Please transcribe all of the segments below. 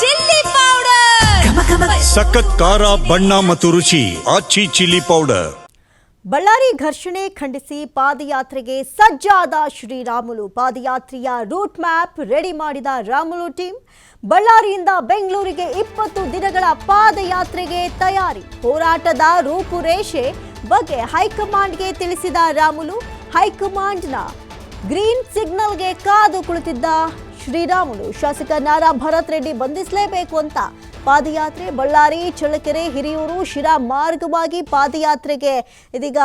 Chilli powder. ಸಖತ್ ಖಾರ ಬಣ್ಣ ಮತ್ತು ರುಚಿ ಆಚಿ ಚಿಲ್ಲಿ ಪೌಡರ್. ಬಳ್ಳಾರಿ ಘರ್ಷಣೆ ಖಂಡಿಸಿ ಪಾದಯಾತ್ರೆಗೆ ಸಜ್ಜಾದ ಶ್ರೀರಾಮುಲು. ಪಾದಯಾತ್ರೆಯ ರೂಟ್ ಮ್ಯಾಪ್ ರೆಡಿ ಮಾಡಿದ ರಾಮುಲು ಟೀಮ್ ಬಳ್ಳಾರಿಯಿಂದ ಬೆಂಗಳೂರಿಗೆ ಇಪ್ಪತ್ತು ದಿನಗಳ ಪಾದಯಾತ್ರೆಗೆ ತಯಾರಿ. ಹೋರಾಟದ ರೂಪುರೇಷೆ ಬಗ್ಗೆ ಹೈಕಮಾಂಡ್ಗೆ ತಿಳಿಸಿದ ರಾಮುಲು ಹೈಕಮಾಂಡ್ನ ಗ್ರೀನ್ ಸಿಗ್ನಲ್ಗೆ ಕಾದು ಕುಳಿತಿದ್ದ ಶ್ರೀರಾಮುಲು. ಶಾಸಕ ನಾರಾ ಭರತ್ ರೆಡ್ಡಿ ಬಂಧಿಸಲೇಬೇಕು ಅಂತ ಪಾದಯಾತ್ರೆ ಬಳ್ಳಾರಿ, ಚಳ್ಳಕೆರೆ, ಹಿರಿಯೂರು, ಶಿರಾ ಮಾರ್ಗವಾಗಿ ಪಾದಯಾತ್ರೆಗೆ ಇದೀಗ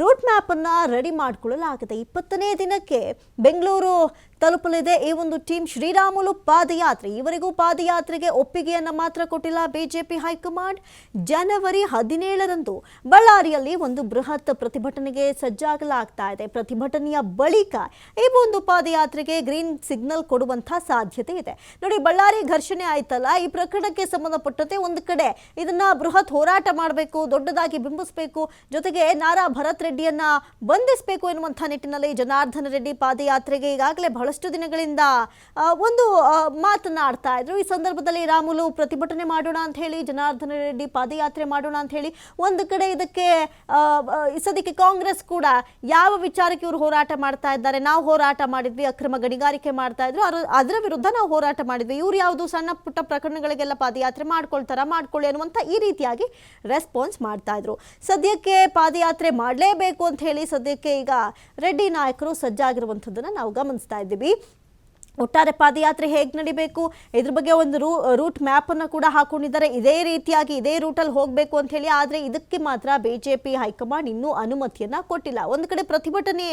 ರೂಟ್ ಮ್ಯಾಪ್ ಅನ್ನ ರೆಡಿ ಮಾಡಿಕೊಳ್ಳಲಾಗಿದೆ. ಇಪ್ಪತ್ತನೇ ದಿನಕ್ಕೆ ಬೆಂಗಳೂರು ತಲುಪಲಿದೆ. ಈ ಒಂದು ಟೀಮ್ ಶ್ರೀರಾಮುಲು ಪಾದಯಾತ್ರೆ. ಇವರಿಗೂ ಪಾದಯಾತ್ರೆಗೆ ಒಪ್ಪಿಗೆಯನ್ನ ಮಾತ್ರ ಕೊಟ್ಟಿಲ್ಲ ಬಿಜೆಪಿ ಹೈಕಮಾಂಡ್. ಜನವರಿ ಹದಿನೇಳರಂದು ಬಳ್ಳಾರಿಯಲ್ಲಿ ಒಂದು ಬೃಹತ್ ಪ್ರತಿಭಟನೆಗೆ ಸಜ್ಜಾಗಲಾಗ್ತಾ ಇದೆ. ಪ್ರತಿಭಟನೆಯ ಬಳಿಕ ಈ ಒಂದು ಪಾದಯಾತ್ರೆಗೆ ಗ್ರೀನ್ ಸಿಗ್ನಲ್ ಕೊಡುವಂತಹ ಸಾಧ್ಯತೆ ಇದೆ. ನೋಡಿ, ಬಳ್ಳಾರಿ ಘರ್ಷಣೆ ಆಯ್ತಲ್ಲ. ಈ ಪ್ರಕರಣಕ್ಕೆ ಸಂಬಂಧಪಟ್ಟಂತೆ ಒಂದು ಕಡೆ ಇದನ್ನ ಬೃಹತ್ ಹೋರಾಟ ಮಾಡಬೇಕು, ದೊಡ್ಡದಾಗಿ ಬಿಂಬಿಸಬೇಕು, ಜೊತೆಗೆ ನಾರಾ ಭರತ್ ರೆಡ್ಡಿಯನ್ನ ಬಂಧಿಸಬೇಕು ಎನ್ನುವಂತಹ ನಿಟ್ಟಿನಲ್ಲಿ ಜನಾರ್ದನ ರೆಡ್ಡಿ ಪಾದಯಾತ್ರೆಗೆ ಈಗಾಗಲೇ ಬಹಳಷ್ಟು ದಿನಗಳಿಂದ ಒಂದು ಮಾತನಾಡ್ತಾ ಇದ್ರು. ಈ ಸಂದರ್ಭದಲ್ಲಿ ರಾಮುಲು ಪ್ರತಿಭಟನೆ ಮಾಡೋಣ ಅಂತ ಹೇಳಿ, ಜನಾರ್ದನ ರೆಡ್ಡಿ ಪಾದಯಾತ್ರೆ ಮಾಡೋಣ ಅಂತ ಹೇಳಿ, ಒಂದು ಕಡೆ ಇದಕ್ಕೆ ಸದ್ಯಕ್ಕೆ ಕಾಂಗ್ರೆಸ್ ಕೂಡ ಯಾವ ವಿಚಾರಕ್ಕೆ ಇವರು ಹೋರಾಟ ಮಾಡ್ತಾ ಇದ್ದಾರೆ, ನಾವು ಹೋರಾಟ ಮಾಡಿದ್ವಿ, ಅಕ್ರಮ ಗಣಿಗಾರಿಕೆ ಮಾಡ್ತಾ ಇದ್ರು, ಅದರ ವಿರುದ್ಧ ನಾವು ಹೋರಾಟ ಮಾಡಿದ್ವಿ. ಇವ್ರು ಯಾವುದು ಸಣ್ಣ ಪುಟ್ಟ ಪ್ರಕರಣಗಳಿಗೆಲ್ಲ ಪಾದಯಾತ್ರೆ ಮಾಡ್ಕೊಳ್ತಾರ, ಮಾಡ್ಕೊಳ್ಳಿ ಅನ್ನುವಂಥ ಈ ರೀತಿಯಾಗಿ ರೆಸ್ಪಾನ್ಸ್ ಮಾಡ್ತಾ ಇದ್ರು. ಸದ್ಯಕ್ಕೆ ಪಾದಯಾತ್ರೆ ಮಾಡಲೇಬೇಕು ಅಂತ ಹೇಳಿ, ಸದ್ಯಕ್ಕೆ ಈಗ ರೆಡ್ಡಿ ನಾಯಕರು ಸಜ್ಜಾಗಿರುವಂಥದ್ದನ್ನು ನಾವು ಗಮನಿಸ್ತಾ ಇದ್ದೀವಿ. baby ಒಟ್ಟಾರೆ ಪಾದಯಾತ್ರೆ ಹೇಗೆ ನಡಿಬೇಕು? ಇದ್ರ ಬಗ್ಗೆ ಒಂದು ರೂ ರೂಟ್ ಮ್ಯಾಪನ್ನು ಕೂಡ ಹಾಕೊಂಡಿದ್ದಾರೆ. ಇದೇ ರೀತಿಯಾಗಿ ಇದೇ ರೂಟಲ್ಲಿ ಹೋಗಬೇಕು ಅಂತ ಹೇಳಿ, ಆದರೆ ಇದಕ್ಕೆ ಮಾತ್ರ ಬಿ ಜೆ ಪಿ ಹೈಕಮಾಂಡ್ ಇನ್ನೂ ಅನುಮತಿಯನ್ನು ಕೊಟ್ಟಿಲ್ಲ. ಒಂದು ಕಡೆ ಪ್ರತಿಭಟನೆ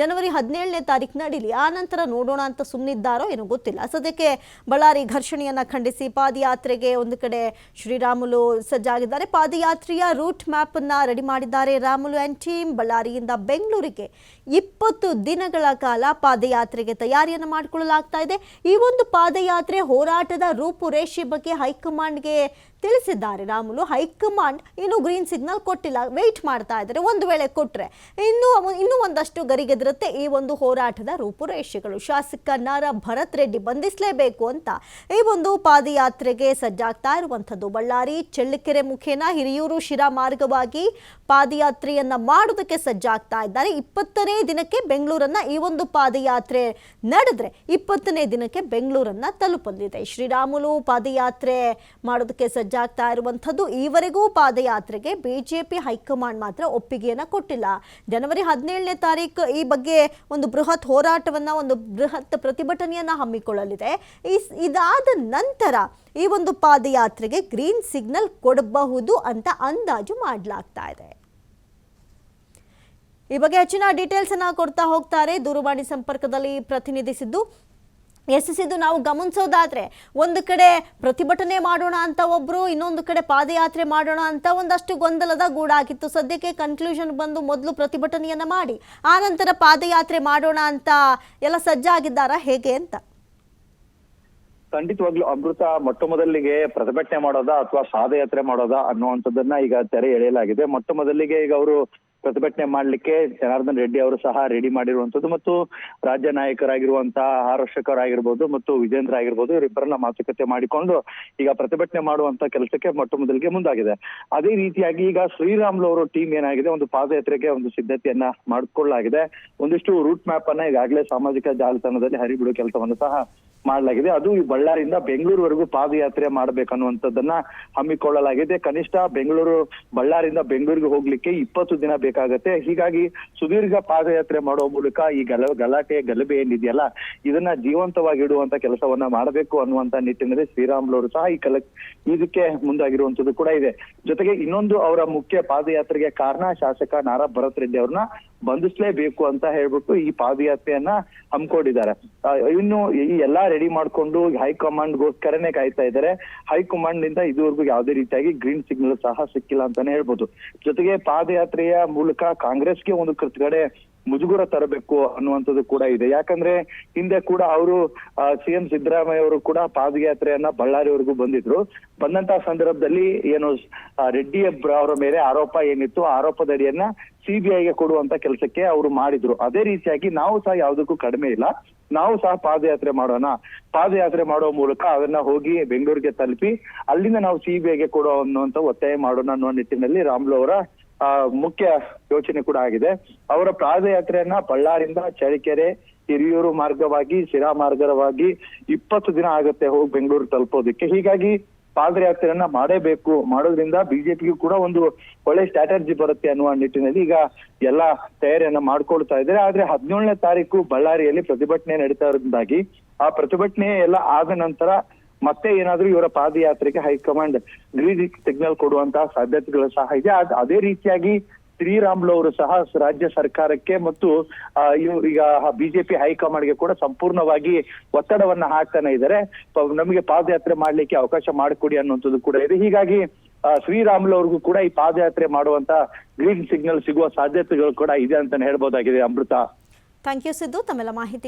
ಜನವರಿ ಹದಿನೇಳನೇ ತಾರೀಕು ನಡೀಲಿ, ಆ ನಂತರ ನೋಡೋಣ ಅಂತ ಸುಮ್ಮನಿದ್ದಾರೋ ಏನೋ ಗೊತ್ತಿಲ್ಲ. ಸದ್ಯಕ್ಕೆ ಬಳ್ಳಾರಿ ಘರ್ಷಣೆಯನ್ನು ಖಂಡಿಸಿ ಪಾದಯಾತ್ರೆಗೆ ಒಂದು ಕಡೆ ಶ್ರೀರಾಮುಲು ಸಜ್ಜಾಗಿದ್ದಾರೆ. ಪಾದಯಾತ್ರೆಯ ರೂಟ್ ಮ್ಯಾಪನ್ನು ರೆಡಿ ಮಾಡಿದ್ದಾರೆ ರಾಮುಲು ಆ್ಯಂಡ್ ಟೀಮ್ ಬಳ್ಳಾರಿಯಿಂದ ಬೆಂಗಳೂರಿಗೆ ಇಪ್ಪತ್ತು ದಿನಗಳ ಕಾಲ ಪಾದಯಾತ್ರೆಗೆ ತಯಾರಿಯನ್ನು ಮಾಡಿಕೊಳ್ಳಲಾಗ್ತಾ ಇದೆ. ಈ ಒಂದು ಪಾದಯಾತ್ರೆ ಹೋರಾಟದ ರೂಪುರೇಷೆ ಬಗ್ಗೆ ಹೈಕಮಾಂಡ್ಗೆ ತಿಳಿಸಿದ್ದಾರೆ. ರಾಮುಲು ಹೈಕಮಾಂಡ್ ಇನ್ನು ಗ್ರೀನ್ ಸಿಗ್ನಲ್ ಕೊಟ್ಟಿಲ್ಲ. ವೆಯ್ಟ್ ಮಾಡ್ತಾ ಇದ್ದಾರೆ. ಒಂದು ವೇಳೆ ಕೊಟ್ಟರೆ ಇನ್ನೂ ಇನ್ನೂ ಒಂದಷ್ಟು ಗರಿಗೆದರುತ್ತೆ ಈ ಒಂದು ಹೋರಾಟದ ರೂಪುರೇಷೆಗಳು. ಶಾಸಕ ನಾರ ಭರತ್ ರೆಡ್ಡಿ ಬಂಧಿಸಲೇಬೇಕು ಅಂತ ಈ ಒಂದು ಪಾದಯಾತ್ರೆಗೆ ಸಜ್ಜಾಗ್ತಾ ಇರುವಂಥದ್ದು. ಬಳ್ಳಾರಿ, ಚಳ್ಳಕೆರೆ ಮುಖೇನ ಹಿರಿಯೂರು ಶಿರಾ ಮಾರ್ಗವಾಗಿ ಪಾದಯಾತ್ರೆಯನ್ನ ಮಾಡೋದಕ್ಕೆ ಸಜ್ಜಾಗ್ತಾ ಇದ್ದಾರೆ. ಇಪ್ಪತ್ತನೇ ದಿನಕ್ಕೆ ಬೆಂಗಳೂರನ್ನ ಈ ಒಂದು ಪಾದಯಾತ್ರೆ ನಡೆದ್ರೆ ಇಪ್ಪತ್ತನೇ ದಿನಕ್ಕೆ ಬೆಂಗಳೂರನ್ನ ತಲುಪಲಿದೆ. ಶ್ರೀರಾಮುಲು ಪಾದಯಾತ್ರೆ ಮಾಡೋದಕ್ಕೆ ಸಜ್ಜಾಗ್ತಾ ಇರುವಂಥದ್ದು ಈವರೆಗೂ ಪಾದಯಾತ್ರೆಗೆ ಬಿಜೆಪಿ ಹೈಕಮಾಂಡ್ ಮಾತ್ರ ಒಪ್ಪಿಗೆಯನ್ನು ಕೊಟ್ಟಿಲ್ಲ. ಜನವರಿ ಹದಿನೇಳನೇ ತಾರೀಕು ಈ ಬಗ್ಗೆ ಒಂದು ಬೃಹತ್ ಹೋರಾಟವನ್ನು, ಒಂದು ಬೃಹತ್ ಪ್ರತಿಭಟನೆಯನ್ನು ಹಮ್ಮಿಕೊಳ್ಳಲಿದೆ. ಇದಾದ ನಂತರ ಈ ಒಂದು ಪಾದಯಾತ್ರೆಗೆ ಗ್ರೀನ್ ಸಿಗ್ನಲ್ ಕೊಡಬಹುದು ಅಂತ ಅಂದಾಜು ಮಾಡಲಾಗ್ತಾ ಇದೆ. ಈ ಬಗ್ಗೆ ಹೆಚ್ಚಿನ ಡೀಟೇಲ್ಸ್ ಅನ್ನ ಕೊಡ್ತಾ ಹೋಗ್ತಾರೆ ದೂರವಾಣಿ ಸಂಪರ್ಕದಲ್ಲಿ ಪ್ರತಿನಿಧಿಸಿದ್ದು ಇದು ನಾವು ಗಮನಿಸೋದಾದರೆ, ಒಂದು ಕಡೆ ಪ್ರತಿಭಟನೆ ಮಾಡೋಣ ಅಂತ ಒಬ್ಬರು ಇನ್ನೊಂದು ಕಡೆ ಪಾದಯಾತ್ರೆ ಮಾಡೋಣ ಅಂತ ಒಂದಷ್ಟು ಗೊಂದಲದ ಗೂಡಾಗಿತ್ತು. ಸದ್ಯಕ್ಕೆ ಕನ್ಕ್ಲೂಷನ್ ಬಂದು ಮೊದಲು ಪ್ರತಿಭಟನೆಯನ್ನ ಮಾಡಿ, ಆ ನಂತರ ಪಾದಯಾತ್ರೆ ಮಾಡೋಣ ಅಂತ ಎಲ್ಲ ಸಜ್ಜಾಗಿದ್ದಾರಾ? ಹೇಗೆ ಅಂತ? ಖಂಡಿತವಾಗ್ಲೂ ಅಮೃತ ಮೊಟ್ಟ ಮೊದಲಿಗೆ ಪ್ರತಿಭಟನೆ ಮಾಡೋದಾ ಅಥವಾ ಪಾದಯಾತ್ರೆ ಮಾಡೋದಾ ಅನ್ನುವಂಥದ್ದನ್ನ ಈಗ ತೆರೆ ಎಳೆಯಲಾಗಿದೆ. ಮೊಟ್ಟ ಮೊದಲಿಗೆ ಈಗ ಅವರು ಪ್ರತಿಭಟನೆ ಮಾಡಲಿಕ್ಕೆ ಜನಾರ್ದನ್ ರೆಡ್ಡಿ ಅವರು ಸಹ ರೆಡಿ ಮಾಡಿರುವಂತದ್ದು ಮತ್ತು ರಾಜ್ಯ ನಾಯಕರಾಗಿರುವಂತಹ ಆರ್ ಆಗಿರ್ಬೋದು ಮತ್ತು ವಿಜೇಂದ್ರ ಆಗಿರ್ಬೋದು ಇವರಿಬ್ಬರನ್ನ ಮಾತುಕತೆ ಮಾಡಿಕೊಂಡು ಈಗ ಪ್ರತಿಭಟನೆ ಮಾಡುವಂತ ಕೆಲಸಕ್ಕೆ ಮೊಟ್ಟ ಮೊದಲಿಗೆ ಮುಂದಾಗಿದೆ. ಅದೇ ರೀತಿಯಾಗಿ ಈಗ ಶ್ರೀರಾಮ್ಲು ಅವರು ಟೀಮ್ ಏನಾಗಿದೆ? ಒಂದು ಪಾದಯಾತ್ರೆಗೆ ಒಂದು ಸಿದ್ಧತೆಯನ್ನ ಮಾಡಿಕೊಳ್ಳಲಾಗಿದೆ. ಒಂದಿಷ್ಟು ರೂಟ್ ಮ್ಯಾಪ್ ಅನ್ನ ಈಗಾಗಲೇ ಸಾಮಾಜಿಕ ಜಾಲತಾಣದಲ್ಲಿ ಹರಿಬಿಡುವ ಕೆಲಸವನ್ನು ಸಹ ಮಾಡಲಾಗಿದೆ. ಅದು ಈ ಬಳ್ಳಾರಿಯಿಂದ ಬೆಂಗಳೂರುವರೆಗೂ ಪಾದಯಾತ್ರೆ ಮಾಡಬೇಕನ್ನುವಂಥದ್ದನ್ನ ಹಮ್ಮಿಕೊಳ್ಳಲಾಗಿದೆ. ಕನಿಷ್ಠ ಬೆಂಗಳೂರು, ಬಳ್ಳಾರಿಯಿಂದ ಬೆಂಗಳೂರಿಗೆ ಹೋಗ್ಲಿಕ್ಕೆ ಇಪ್ಪತ್ತು ದಿನ ಬೇಕಾಗತ್ತೆ ಹೀಗಾಗಿ ಸುದೀರ್ಘ ಪಾದಯಾತ್ರೆ ಮಾಡೋ ಮೂಲಕ ಈ ಗಲ, ಗಲಾಟೆ, ಗಲಭೆ ಏನಿದೆಯಲ್ಲ, ಇದನ್ನ ಜೀವಂತವಾಗಿ ಇಡುವಂತ ಕೆಲಸವನ್ನ ಮಾಡಬೇಕು ಅನ್ನುವಂತ ನಿಟ್ಟಿನಲ್ಲಿ ಶ್ರೀರಾಮ್ಲವರು ಸಹ ಈ ಕಲ ಇದಕ್ಕೆ ಮುಂದಾಗಿರುವಂತದ್ದು ಕೂಡ ಇದೆ. ಜೊತೆಗೆ ಇನ್ನೊಂದು ಅವರ ಮುಖ್ಯ ಪಾದಯಾತ್ರೆಗೆ ಕಾರಣ ಶಾಸಕ ನಾರಾ ಭರತ್ ರೆಡ್ಡಿ ಅವ್ರನ್ನ ಬಂಧಿಸ್ಲೇಬೇಕು ಅಂತ ಹೇಳ್ಬಿಟ್ಟು ಈ ಪಾದಯಾತ್ರೆಯನ್ನ ಹಮ್ಮಿಕೊಂಡಿದ್ದಾರೆ. ಇನ್ನು ಈ ಎಲ್ಲಾ ರೆಡಿ ಮಾಡ್ಕೊಂಡು ಹೈಕಮಾಂಡ್ ಗೋಸ್ಕರನೇ ಕಾಯ್ತಾ ಇದ್ದಾರೆ. ಹೈಕಮಾಂಡ್ನಿಂದ ಇದುವರೆಗೂ ಯಾವುದೇ ರೀತಿಯಾಗಿ ಗ್ರೀನ್ ಸಿಗ್ನಲ್ ಸಹ ಸಿಕ್ಕಿಲ್ಲ ಅಂತಾನೆ ಹೇಳ್ಬೋದು. ಜೊತೆಗೆ ಪಾದಯಾತ್ರೆಯ ಮೂಲಕ ಕಾಂಗ್ರೆಸ್ಗೆ ಒಂದು ಕಡೆ ಮುಜುಗುರ ತರಬೇಕು ಅನ್ನುವಂಥದ್ದು ಕೂಡ ಇದೆ. ಯಾಕಂದ್ರೆ ಹಿಂದೆ ಕೂಡ ಅವರು ಸಿಎಂ ಸಿದ್ದರಾಮಯ್ಯ ಅವರು ಕೂಡ ಪಾದಯಾತ್ರೆಯನ್ನ ಬಳ್ಳಾರಿವರೆಗೂ ಬಂದಿದ್ರು. ಬಂದಂತಹ ಸಂದರ್ಭದಲ್ಲಿ ಏನು ರೆಡ್ಡಿ ಅವರ ಮೇಲೆ ಆರೋಪ ಏನಿತ್ತು ಆರೋಪದಡಿಯನ್ನ ಸಿಬಿಐಗೆ ಕೊಡುವಂತ ಕೆಲಸಕ್ಕೆ ಅವರು ಮಾಡಿದ್ರು. ಅದೇ ರೀತಿಯಾಗಿ ನಾವು ಸಹ ಯಾವುದಕ್ಕೂ ಕಡಿಮೆ ಇಲ್ಲ. ನಾವು ಸಹ ಪಾದಯಾತ್ರೆ ಮಾಡೋಣ. ಪಾದಯಾತ್ರೆ ಮಾಡುವ ಮೂಲಕ ಅದನ್ನ ಹೋಗಿ ಬೆಂಗಳೂರಿಗೆ ತಲುಪಿ, ಅಲ್ಲಿಂದ ನಾವು ಸಿಬಿಐಗೆ ಕೊಡೋ ಅನ್ನುವಂತ ಒತ್ತಾಯ ಮಾಡೋಣ ಅನ್ನುವ ನಿಟ್ಟಿನಲ್ಲಿ ರಾಮ್ಲು ಅವರ ಮುಖ್ಯ ಯೋಚನೆ ಕೂಡ ಆಗಿದೆ. ಅವರ ಪಾದಯಾತ್ರೆಯನ್ನ ಬಳ್ಳಾರಿಂದ ಚಳ್ಳಕೆರೆ, ಹಿರಿಯೂರು ಮಾರ್ಗವಾಗಿ, ಶಿರಾ ಮಾರ್ಗವಾಗಿ ಇಪ್ಪತ್ತು ದಿನ ಆಗುತ್ತೆ ಹೋಗಿ ಬೆಂಗಳೂರು ತಲುಪೋದಕ್ಕೆ. ಹೀಗಾಗಿ ಪಾದಯಾತ್ರೆಯನ್ನ ಮಾಡೇಬೇಕು. ಮಾಡೋದ್ರಿಂದ ಬಿಜೆಪಿಗೂ ಕೂಡ ಒಂದು ಒಳ್ಳೆ ಸ್ಟ್ರಾಟರ್ಜಿ ಬರುತ್ತೆ ಅನ್ನುವ ನಿಟ್ಟಿನಲ್ಲಿ ಈಗ ಎಲ್ಲ ತಯಾರಿಯನ್ನ ಮಾಡ್ಕೊಳ್ತಾ ಇದ್ದಾರೆ. ಆದ್ರೆ ಹದಿನೇಳನೇ ತಾರೀಕು ಬಳ್ಳಾರಿಯಲ್ಲಿ ಪ್ರತಿಭಟನೆ ನಡೀತಾ ಇರೋದ್ರಿಂದಾಗಿ ಆ ಪ್ರತಿಭಟನೆ ಎಲ್ಲ ಆದ ನಂತರ ಮತ್ತೆ ಏನಾದ್ರೂ ಇವರ ಪಾದಯಾತ್ರೆಗೆ ಹೈಕಮಾಂಡ್ ಗ್ರೀನ್ ಸಿಗ್ನಲ್ ಕೊಡುವಂತಹ ಸಾಧ್ಯತೆಗಳು ಸಹ ಇದೆ. ಅದೇ ರೀತಿಯಾಗಿ ಶ್ರೀರಾಮ್ಲು ಅವರು ಸಹ ರಾಜ್ಯ ಸರ್ಕಾರಕ್ಕೆ ಮತ್ತು ಈಗ ಬಿಜೆಪಿ ಹೈಕಮಾಂಡ್ಗೆ ಕೂಡ ಸಂಪೂರ್ಣವಾಗಿ ಒತ್ತಡವನ್ನ ಹಾಕ್ತಾನೆ ಇದ್ದಾರೆ. ನಮಗೆ ಪಾದಯಾತ್ರೆ ಮಾಡ್ಲಿಕ್ಕೆ ಅವಕಾಶ ಮಾಡಿಕೊಡಿ ಅನ್ನುವಂಥದ್ದು ಕೂಡ ಇದೆ. ಹೀಗಾಗಿ ಶ್ರೀರಾಮ್ಲು ಅವ್ರಿಗೂ ಕೂಡ ಈ ಪಾದಯಾತ್ರೆ ಮಾಡುವಂತ ಗ್ರೀನ್ ಸಿಗ್ನಲ್ ಸಿಗುವ ಸಾಧ್ಯತೆಗಳು ಕೂಡ ಇದೆ ಅಂತಾನೆ ಹೇಳ್ಬೋದಾಗಿದೆ ಅಮೃತ. ಥ್ಯಾಂಕ್ ಯು ಸಿದ್ದು ತಮ್ಮೆಲ್ಲ ಮಾಹಿತಿ